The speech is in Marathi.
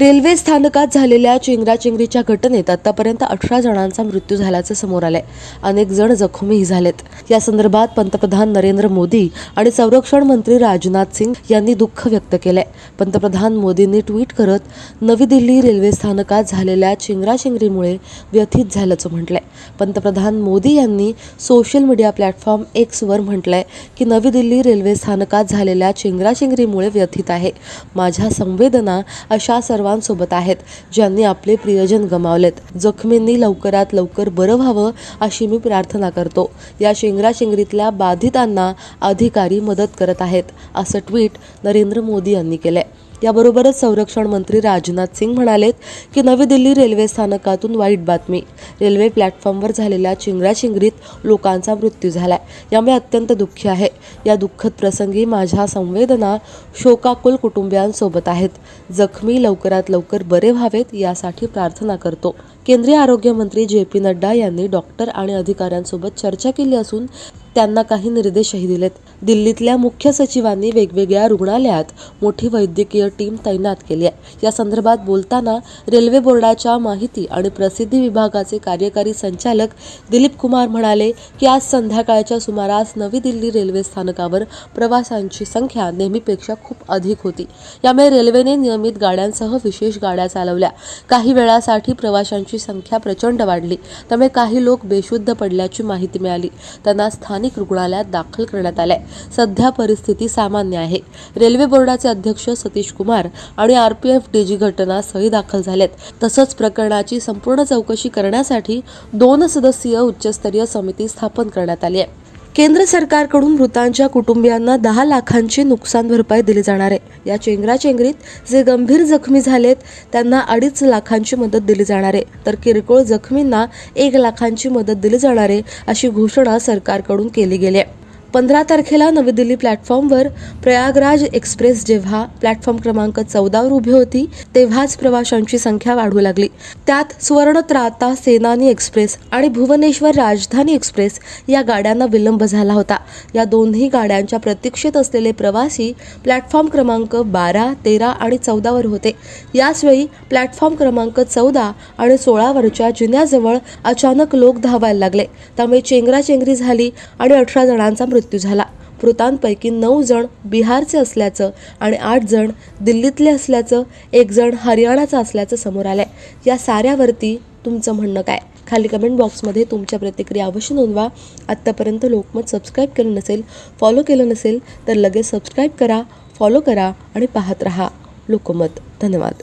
रेल्वे स्थानकात झालेल्या चेंगराचेंगरीच्या घटनेत आतापर्यंत अठरा जणांचा मृत्यू झाल्याचं समोर आलंय. अनेक जण जखमीही झालेत. या संदर्भात पंतप्रधान नरेंद्र मोदी आणि संरक्षण मंत्री राजनाथ सिंग यांनी दुःख व्यक्त केलंय. पंतप्रधान मोदींनी ट्विट करत नवी दिल्ली रेल्वे स्थानकात झालेल्या चेंगराचेंगरीमुळे व्यथित झाल्याचं म्हटलंय. पंतप्रधान मोदी यांनी सोशल मीडिया प्लॅटफॉर्म एक्सवर म्हटलंय की नवी दिल्ली रेल्वे स्थानकात झालेल्या चेंगराचेंगरीमुळे व्यथित आहे. माझ्या संवेदना अशा सर्व सर्वांसोबत आहेत ज्यांनी आपले प्रियजन गमावलेत. जखमींनी लवकरात लवकर बरं व्हावं अशी मी प्रार्थना करतो. या शेंगराशेंगरीतल्या बाधितांना अधिकारी मदत करत आहेत असं ट्विट नरेंद्र मोदी यांनी केलंय. याबरोबरच संरक्षण मंत्री राजनाथ सिंग म्हणालेत की नवी दिल्ली रेल्वे स्थानकातून वाईट बातमी. रेल्वे प्लॅटफॉर्मवर झालेल्या चिंगराचिंगरीत लोकांचा मृत्यू झालाय. यामुळे अत्यंत दुःखी आहे. या दुःखद प्रसंगी माझ्या संवेदना शोकाकुल कुटुंबियांसोबत आहेत. जखमी लवकरात लवकर बरे व्हावेत यासाठी प्रार्थना करतो. केंद्रीय आरोग्य मंत्री जे पी नड्डा यांनी डॉक्टर आणि अधिकाऱ्यांसोबत चर्चा केली असून त्यांना काही निर्देशही दिलेत. दिल्लीतल्या मुख्य सचिवांनी वेगवेगळ्या रुग्णालयात मोठी वैद्यकीय टीम तैनात केली आहे. या संदर्भात बोलताना रेल्वे बोर्डाच्या माहिती आणि प्रसिद्धी विभागाचे कार्यकारी संचालक दिलीप कुमार म्हणाले की आज संध्याकाळच्या सुमारास नवी दिल्ली रेल्वे स्थानकावर प्रवाशांची संख्या नेहमीपेक्षा खूप अधिक होती. यामुळे रेल्वेने नियमित गाड्यांसह विशेष गाड्या चालवल्या. काही वेळासाठी प्रवाशांची संख्या प्रचंड वाढली. त्यामुळे काही लोक बेशुद्ध पडल्याची माहिती मिळाली. त्यांना स्थानिक रुग्णालयात दाखल करण्यात आलंय. सध्या परिस्थिती सामान्य आहे. रेल्वे बोर्डाचे अध्यक्ष सतीश कुमार आणि आरपीएफ डीजी घटनास्थळी दाखल झालेत तसंच प्रकरणाची संपूर्ण चौकशी करण्यासाठी दोन सदस्यीय उच्चस्तरीय समिती स्थापन करण्यात आली आहे. केंद्र सरकारकडून मृतांच्या कुटुंबियांना दहा लाखांची नुकसान भरपाई दिली जाणार आहे. या चेंगराचेंगरीत जे गंभीर जखमी झालेत त्यांना अडीच लाखांची मदत दिली जाणार आहे. तर किरकोळ जखमींना एक लाखांची मदत दिली जाणार आहे अशी घोषणा सरकारकडून केली गेली आहे. पंधरा तारखेला नवी दिल्ली प्लॅटफॉर्मवर प्रयागराज एक्सप्रेस जेव्हा प्लॅटफॉर्म क्रमांक चौदावर उभी होती तेव्हाच प्रवाशांची संख्या वाढू लागली. त्यात सुवर्ण त्राता सेनानी एक्सप्रेस आणि भुवनेश्वर राजधानी एक्सप्रेस या गाड्यांना विलंब झाला होता. या दोन्ही गाड्यांच्या प्रतीक्षेत असलेले प्रवासी प्लॅटफॉर्म क्रमांक बारा तेरा आणि चौदावर होते. याचवेळी प्लॅटफॉर्म क्रमांक चौदा आणि सोळावरच्या जिन्याजवळ अचानक लोक धावायला लागले. त्यामुळे चेंगराचेंगरी झाली आणि अठरा जणांचा मृत्यू मृत्यू झाला. मृतांपैकी नऊ जण बिहारचे असल्याचं आणि आठ जण दिल्लीतले असल्याचं एक जण हरियाणाचा असल्याचं समोर आलंय. या साऱ्यावरती तुमचं म्हणणं काय? खाली कमेंट बॉक्समध्ये तुमच्या प्रतिक्रिया अवश्य नोंदवा. आत्तापर्यंत लोकमत सबस्क्राईब केलं नसेल फॉलो केलं नसेल तर लगेच सबस्क्राईब करा फॉलो करा आणि पाहत रहा. लोकमत. धन्यवाद.